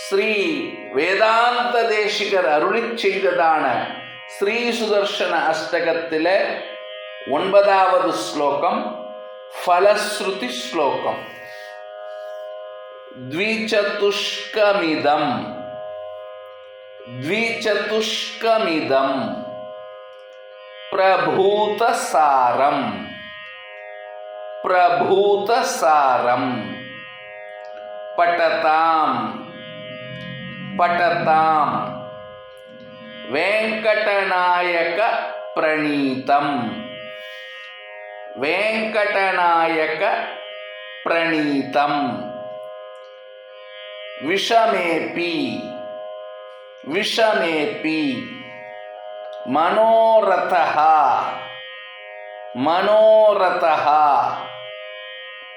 ஸ்ரீ வேதாந்த தேசிகர் அருளிச் செய்ததான ஸ்ரீ சுதர்சன அஷ்டகத்தில ஒன்பதாவது ஸ்லோகம் ஃபலஸ்ருதி ஸ்லோகம் द्विचतुष्कमिदम् द्विचतुष्कमिदं प्रभूतसारम् प्रभूतसारं पठताम्। पठतां वेङ्कटनायकप्रणीतम् वेङ्कटनायकप्रणीतम् विषमेपि विषमेपि मनोरथः। मनोरथः।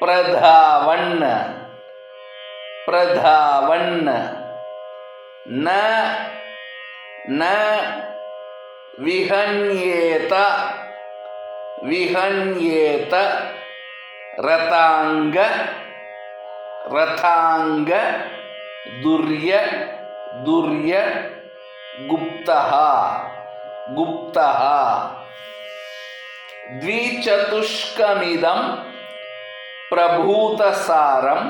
प्रधावन् प्रधावन् न न विहन्येत विहन्येत रताङ्ग रथाङ्ग दुर्य दुर्य गुप्तः गुप्तः द्विचतुष्कमिदं प्रभूतसारं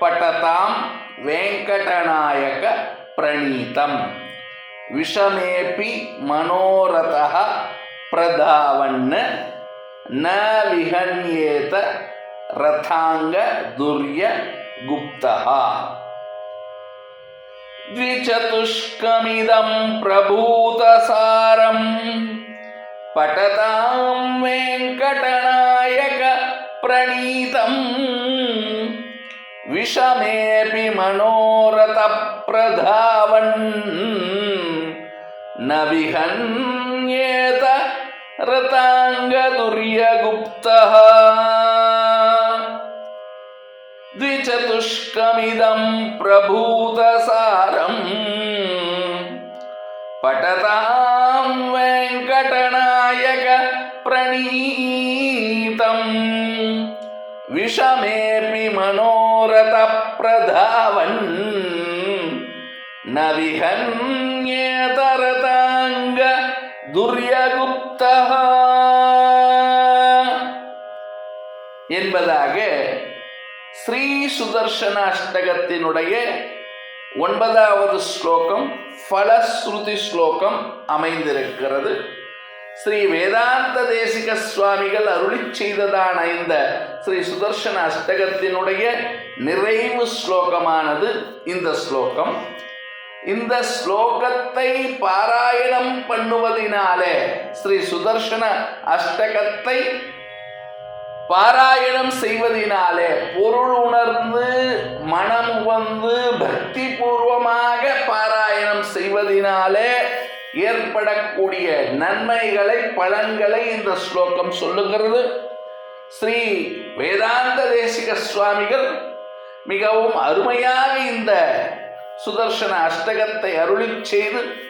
पठतां वेङ्कटनायकप्रणीतं विषमेऽपि मनोरथः प्रधावन्। न विहन्येत रथाङ्ग दुर्य गुप्तः। द्विचतुष्कमिदं प्रभूतसारं पठतां वेङ्कटनायक प्रणीतम् विषमेऽपि मनोरथप्रधावन् न विहन्येत रताङ्गदुर्यगुप्तः द्विचतुष्कमिदं प्रभूतसारम् पठतां वेङ्कटनायक प्रणीतम् विषमेऽपि मनोरथप्रधावन् பிரதாவன் நவிகன்யேதரதாங்க துர்யகுப்தா என்பதாக ஸ்ரீ சுதர்ஷன அஷ்டகத்தினுடைய ஒன்பதாவது ஸ்லோகம் ஃபலஸ்ருதி ஸ்லோகம் அமைந்திருக்கிறது. ஸ்ரீ வேதாந்த தேசிக சுவாமிகள் அருளி செய்ததான இந்த ஸ்ரீ சுதர்சன அஷ்டகத்தினுடைய நிறைவு ஸ்லோகமானது இந்த ஸ்லோகம். இந்த ஸ்லோகத்தை பாராயணம் பண்ணுவதினாலே ஸ்ரீ சுதர்சன அஷ்டகத்தை பாராயணம் செய்வதினாலே பொருள் உணர்ந்து மனம் வந்து பக்தி பூர்வமாக பாராயணம் செய்வதினாலே ஏற்படக்கூடிய நன்மைகளை பலன்களை இந்த ஸ்லோகம் சொல்லுகிறது. ஸ்ரீ வேதாந்த தேசிக சுவாமிகள் மிகவும் அருமையாக இந்த சுதர்சன அஷ்டகத்தை அருளிச் செய்து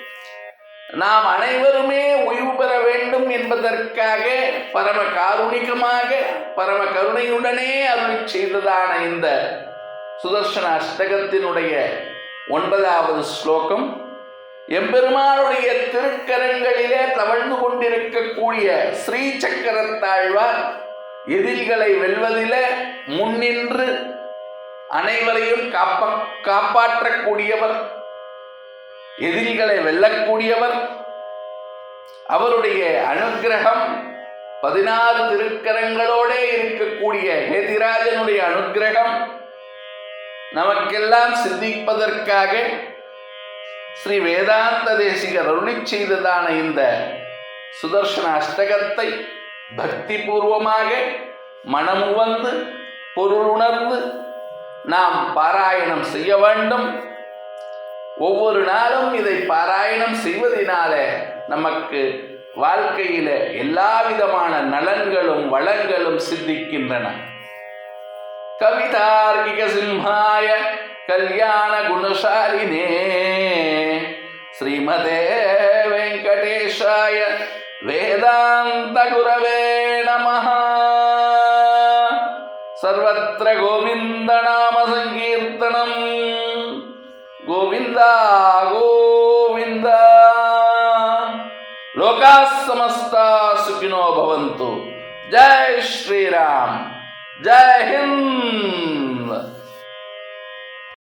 நாம் அனைவருமே ஓய்வு பெற வேண்டும் என்பதற்காக பரம காருணிகமாக பரம கருணையுடனே அருளி செய்ததான இந்த சுதர்சன அஷ்டகத்தினுடைய ஒன்பதாவது ஸ்லோகம். எம்பெருமானுடைய திருக்கரங்களிலே தவழ்ந்து கொண்டிருக்கக்கூடிய ஸ்ரீ சக்கரத்தாழ்வார் எதிரிகளை வெல்வதிலே முன்னின்று அனைவரையும் காப்ப காப்பாற்றக்கூடியவர் எதிரிகளை வெல்லக்கூடியவர். அவருடைய அனுக்கிரகம் பதினாறு திருக்கரங்களோடே இருக்கக்கூடிய ஹேதிராஜனுடைய அனுக்கிரகம் நமக்கெல்லாம் சிந்திப்பதற்காக ஸ்ரீ வேதாந்த தேசிகர் அருளிச் செய்ததான இந்த சுதர்சன அஷ்டகத்தை பக்தி பூர்வமாக மனமுவந்து பொருளுணர்ந்து நாம் பாராயணம் செய்ய வேண்டும். ஒவ்வொரு நாளும் இதை பாராயணம் செய்வதினாலே நமக்கு வாழ்க்கையில எல்லா விதமான நலன்களும் வளங்களும் சித்திக்கின்றன. கவிதார்கிக சிம்ஹாய ಕಲ್ಯಾಣ ಗುಣಶಾಲಿನೇ. ಶ್ರೀಮದೇ ವೆಂಕಟೇಶಾಯ ವೇದಾಂತ ಗುರವೇ ನಮಃ. ಸರ್ವತ್ರ ಗೋವಿಂದ ನಾಮ ಸಂಕೀರ್ತನಂ. ಗೋವಿಂದ ಗೋವಿಂದ. ಲೋಕಾ ಸಮಸ್ತ ಸುಖಿನೋ ಭವಂತು. ಜೈ ಶ್ರೀರಾಮ್. ಜೈ ಹಿಂದ್.